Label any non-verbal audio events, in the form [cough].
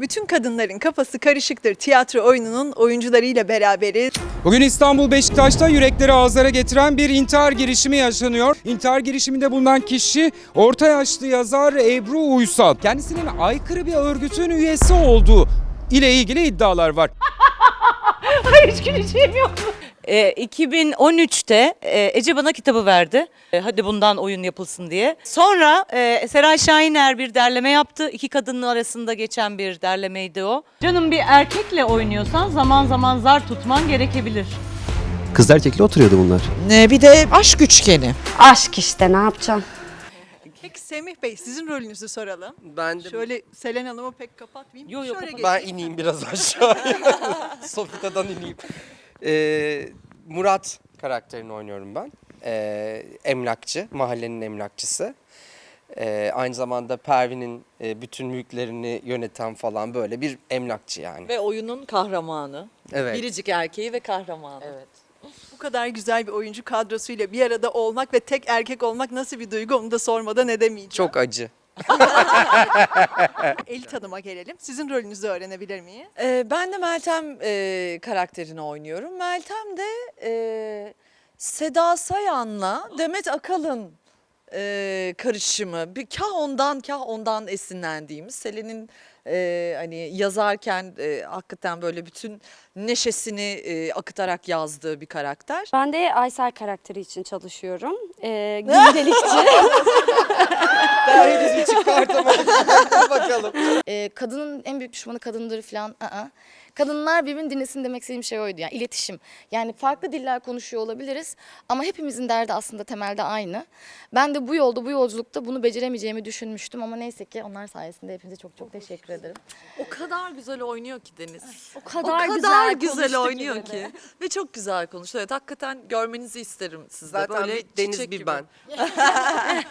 Bütün kadınların kafası karışıktır tiyatro oyununun oyuncularıyla beraberiz. Bugün İstanbul Beşiktaş'ta yürekleri ağızlara getiren bir intihar girişimi yaşanıyor. İntihar girişiminde bulunan kişi orta yaşlı yazar Ebru Uysal. Kendisinin aykırı bir örgütün üyesi olduğu ile ilgili iddialar var. [laughs] Hiç güleceğim yok. Ee, 2013'te e, Ece bana kitabı verdi. E, hadi bundan oyun yapılsın diye. Sonra e, Seray Şahiner bir derleme yaptı. İki kadının arasında geçen bir derlemeydi o. Canım bir erkekle oynuyorsan zaman zaman zar tutman gerekebilir. Kız erkekli oturuyordu bunlar. Ee, Bir de aşk üçgeni. Aşk işte ne yapacağım? Peki Semih Bey sizin rolünüzü soralım. Ben de Şöyle Selen Hanım'ı pek kapatmayayım. Yo, yo, Şöyle ben geçeyim. ineyim biraz aşağıya. [laughs] Sofita'dan ineyim. Ee, Murat karakterini oynuyorum ben. Ee, emlakçı, mahallenin emlakçısı. Ee, aynı zamanda Pervin'in e, bütün mülklerini yöneten falan böyle bir emlakçı yani. Ve oyunun kahramanı. Evet. Biricik erkeği ve kahramanı. Evet. Bu kadar güzel bir oyuncu kadrosuyla bir arada olmak ve tek erkek olmak nasıl bir duygu onu da sormadan edemeyeceğim. Çok acı. [laughs] Elit Hanım'a gelelim. Sizin rolünüzü öğrenebilir miyiz? Ee, ben de Meltem e, karakterini oynuyorum. Meltem de e, Seda Sayan'la Demet Akalın e, karışımı. Bir kah ondan kah ondan esinlendiğimiz. Selen'in e, hani yazarken e, hakikaten böyle bütün neşesini e, akıtarak yazdığı bir karakter. Ben de Aysel karakteri için çalışıyorum. Ee, [laughs] gündelikçi. Bakalım. e, kadının en büyük düşmanı kadındır falan. ı-ı. Kadınlar birbirini dinlesin demek istediğim şey oydu. Yani iletişim. Yani farklı diller konuşuyor olabiliriz ama hepimizin derdi aslında temelde aynı. Ben de bu yolda, bu yolculukta bunu beceremeyeceğimi düşünmüştüm ama neyse ki onlar sayesinde hepinize çok çok teşekkür ederim. O kadar güzel oynuyor ki Deniz. o O kadar, kadar güzel, güzel, oynuyor ki. Ve çok güzel konuştu. Evet hakikaten görmenizi isterim sizde. Zaten Böyle bir Deniz bir gibi. ben. [laughs]